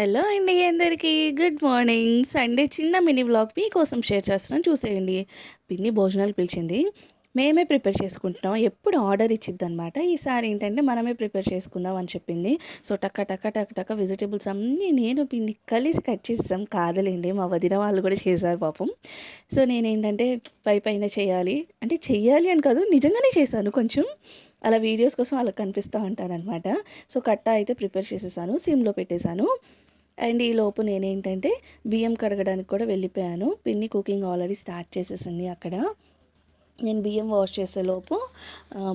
Hello అండి అందరికీ. Good morning. Sunday చిన్న మినీ వ్లాగ్ మీకోసం షేర్ చేస్తున్నాను. చూసేయండి. పిన్ని భోజనాలు పిలిచింది. మేమే ప్రిపేర్ చేసుకుంటున్నాం. ఎప్పుడు ఆర్డర్ ఇచ్చిద్ది అనమాట ఈసారి ఏంటంటే మనమే ప్రిపేర్ చేసుకుందాం అని చెప్పింది. సో టక్క టక్క టక్క టక్క వెజిటేబుల్స్ అన్నీ నేను పిన్ని కలిసి కట్ చేసాం కాదలేండి మా వదిన వాళ్ళు కూడా చేశారు పాపం. సో నేనేంటంటే పై పైన చేయాలి. అంటే చెయ్యాలి అని కాదు నిజంగానే చేశాను కొంచెం. అలా వీడియోస్ కోసం వాళ్ళకి కనిపిస్తూ ఉంటారనమాట సో కట్ట అయితే ప్రిపేర్ చేసేసాను సిమ్లో పెట్టేశాను. అండ్ ఈ లోపు నేనేంటంటే బియ్యం కడగడానికి కూడా వెళ్ళిపోయాను. పిన్ని కుకింగ్ ఆల్రెడీ స్టార్ట్ చేసేసింది అక్కడ. నేను బియ్యం వాష్ చేసేలోపు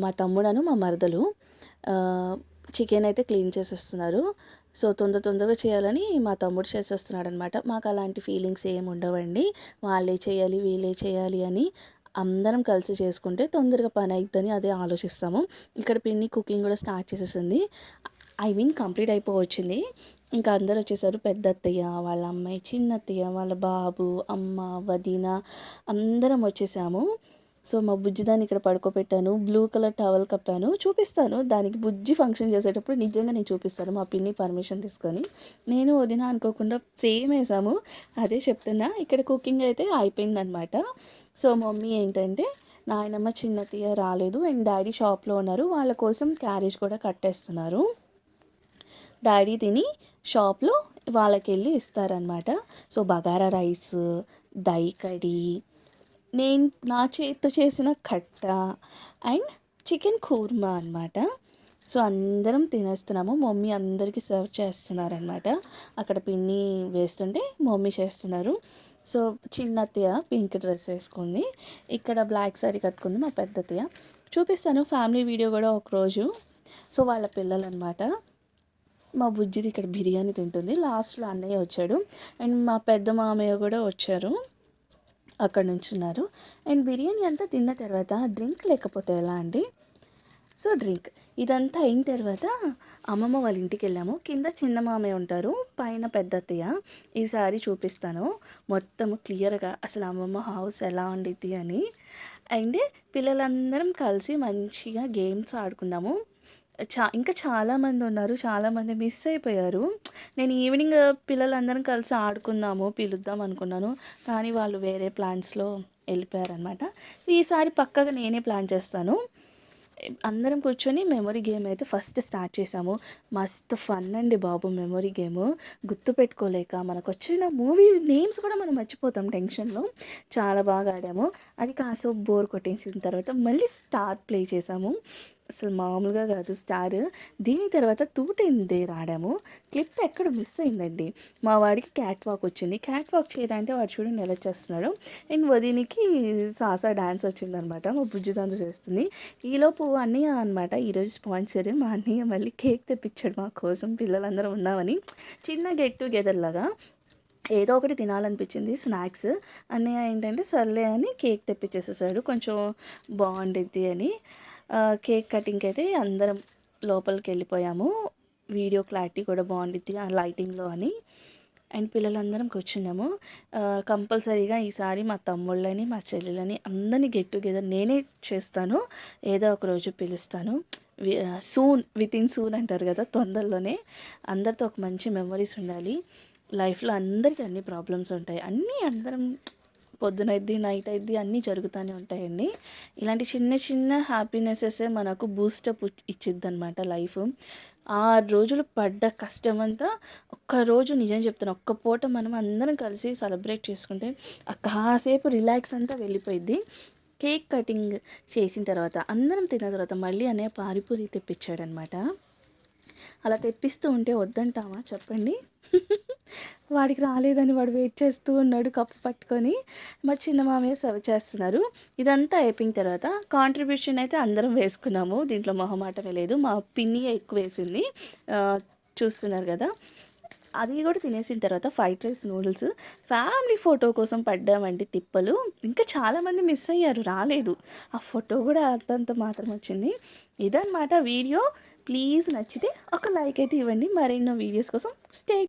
మా తమ్ముడను మా మరదలు చికెన్ అయితే క్లీన్ చేసేస్తున్నారు. సో తొందర తొందరగా చేయాలని మా తమ్ముడు చేసేస్తున్నాడు అనమాట మాకు అలాంటి ఫీలింగ్స్ ఏమి ఉండవండి. వాళ్ళే చేయాలి వీళ్ళే చేయాలి అని అందరం కలిసి చేసుకుంటే తొందరగా పని అవుతుందని అదే ఆలోచిస్తాము. ఇక్కడ పిన్ని కుకింగ్ కూడా స్టార్ట్ చేసేసింది. ఐ మీన్ కంప్లీట్ అయిపోవచ్చింది. ఇంకా అందరు వచ్చేసారు. పెద్ద అత్తయ్య వాళ్ళ అమ్మాయి చిన్న అత్తయ్య వాళ్ళ బాబు అమ్మ వదిన అందరం వచ్చేసాము. సో మా బుజ్జి దాన్ని ఇక్కడ పడుకోబెట్టాను. బ్లూ కలర్ టవల్ కప్పాను. చూపిస్తాను. దానికి బుజ్జి ఫంక్షన్ చేసేటప్పుడు నిజంగా నేను చూపిస్తాను. మా పిన్ని పర్మిషన్ తీసుకొని. నేను వదిన అనుకోకుండా సేమ్ వేసాము. అదే చెప్తున్నా. ఇక్కడ కుకింగ్ అయితే అయిపోయిందనమాట సో మమ్మీ ఏంటంటే నాయనమ్మ చిన్నతీయ రాలేదు. అండ్ డాడీ షాప్లో ఉన్నారు. వాళ్ళ కోసం క్యారేజ్ కూడా కట్టేస్తున్నారు. డాడీ తిని షాప్లో వాళ్ళకి వెళ్ళి ఇస్తారనమాట సో బగారా రైస్ దహి కడి నేను నా చేతితో చేసిన కట్ట అండ్ చికెన్ కూర్మా అనమాట సో అందరం తినేస్తున్నాము. మమ్మీ అందరికీ సర్వ్ చేస్తున్నారనమాట అక్కడ పిన్ని వేస్తుంటే మమ్మీ చేస్తున్నారు. సో చిన్న అత్తయ్య పింక్ డ్రెస్ వేసుకుంది. ఇక్కడ బ్లాక్ శారీ కట్టుకుంది మా పెద్ద అత్తయ్య చూపిస్తాను. ఫ్యామిలీ వీడియో కూడా ఒకరోజు. సో వాళ్ళ పిల్లలు అనమాట మా బుజ్జిది ఇక్కడ బిర్యానీ తింటుంది. లాస్ట్లో అన్నయ్య వచ్చాడు. అండ్ మా పెద్ద మామయ్య కూడా వచ్చారు. అక్కడ నుంచి ఉన్నారు అండ్ బిర్యానీ అంతా తిన్న తర్వాత డ్రింక్ లేకపోతే ఎలా అండి? So drink. ఇదంతా అయిన తర్వాత అమ్మమ్మ వాళ్ళ ఇంటికి వెళ్ళాము. కింద చిన్న మామయ్య ఉంటారు. పైన పెద్ద అత్తయ్య. ఈసారి చూపిస్తాను. మొత్తం క్లియర్గా అసలు అమ్మమ్మ హౌస్ ఎలా ఉండిద్ది అని. అండ్ పిల్లలందరం కలిసి మంచిగా గేమ్స్ ఆడుకున్నాము. చా ఇంకా చాలామంది ఉన్నారు చాలామంది మిస్ అయిపోయారు. నేను ఈవినింగ్ పిల్లలందరం కలిసి ఆడుకుందాము పిలుద్దాం అనుకున్నాను. కానీ వాళ్ళు వేరే ప్లాన్స్లో వెళ్ళిపోయారనమాట ఈసారి పక్కగా నేనే ప్లాన్ చేస్తాను. అందరం కూర్చొని మెమొరీ గేమ్ అయితే ఫస్ట్ స్టార్ట్ చేసాము మస్తు ఫన్ అండి బాబు మెమొరీ గేమ్ గుర్తుపెట్టుకోలేక మనకు వచ్చిన మూవీ నేమ్స్ కూడా మనం మర్చిపోతాం టెన్షన్లో చాలా బాగా ఆడాము. అది కాసేపు బోర్ కొట్టేసిన తర్వాత మళ్ళీ స్టార్ట్ ప్లే చేసాము అసలు మామూలుగా కాదు. స్టార్ దీని తర్వాత తూటైందే రాడాము. క్లిప్ ఎక్కడ మిస్ అయిందండి? మా వాడికి క్యాట్ వాక్ వచ్చింది. క్యాట్ వాక్ చేయాలంటే వాడు చూడండి ఎలా చేస్తున్నాడు. అండ్ వదినికి సాసా డ్యాన్స్ వచ్చిందనమాట. మా బుజ్జి చేస్తుంది. ఈలోపు అన్నయ్య అనమాట ఈరోజు స్పాన్సర్ మా అన్నయ్య మళ్ళీ కేక్ తెప్పించాడు మా కోసం పిల్లలందరూ ఉన్నామని. చిన్న గెట్ టుగెదర్ లాగా ఏదో ఒకటి తినాలనిపించింది స్నాక్స్. అన్నయ్య ఏంటంటే సర్లే అని కేక్ తెప్పించేసేసాడు. కొంచెం బాగుండిద్ది అని. కేక్ కటింగ్కి అయితే అందరం లోపలికి వెళ్ళిపోయాము వీడియో క్లారిటీ కూడా బాగుండిద్ది ఆ లైటింగ్లో అని. అండ్ పిల్లలందరం కూర్చున్నాము. కంపల్సరీగా ఈసారి మా తమ్ముళ్ళని మా చెల్లెలని అందరినీ గెట్ టుగెదర్ నేనే చేస్తాను. ఏదో ఒక రోజు పిలుస్తాను. సూన్ విత్ ఇన్ సూన్ అంటారు కదా తొందరలోనే. అందరితో ఒక మంచి మెమరీస్ ఉండాలి. లైఫ్లో అందరికీ అన్ని ప్రాబ్లమ్స్ ఉంటాయి. అన్నీ అందరం పొద్దున అయింది నైట్ అయిద్ది అన్నీ జరుగుతూనే ఉంటాయండి. ఇలాంటి చిన్న చిన్న హ్యాపీనెసెసే మనకు బూస్టప్ ఇచ్చిద్ది అనమాట లైఫ్. ఆరు రోజులు పడ్డ కష్టం అంతా ఒక్కరోజు నిజం చెప్తాను ఒక్క పూట మనం అందరం కలిసి సెలబ్రేట్ చేసుకుంటే కాసేపు రిలాక్స్ అంతా వెళ్ళిపోయింది కేక్ కటింగ్ చేసిన తర్వాత అందరం తిన్న తర్వాత మళ్ళీ అనే పారిపూరి తెప్పించాడనమాట అలా తెప్పిస్తూ ఉంటే వద్దంటావా? చెప్పండి. వాడికి రాలేదని వాడు వెయిట్ చేస్తూ ఉన్నాడు కప్పు పట్టుకొని. మా చిన్న మామయ్య సర్వ్ చేస్తున్నారు. ఇదంతా అయిపోయిన తర్వాత కాంట్రిబ్యూషన్ అయితే అందరం వేసుకున్నాము. దీంట్లో మొహమాటమే లేదు. మా పిన్ని ఎక్కువ వేసింది. చూస్తున్నారు కదా. అది కూడా తినేసిన తర్వాత fried rice noodles family photo కోసం పడ్డామండి తిప్పలు. ఇంకా చాలామంది మిస్ అయ్యారు రాలేదు. ఆ ఫోటో కూడా అంతంత మాత్రం వచ్చింది. ఇదన్నమాట వీడియో. ప్లీజ్ నచ్చితే ఒక లైక్ అయితే ఇవ్వండి. మరెన్నో వీడియోస్ కోసం స్టే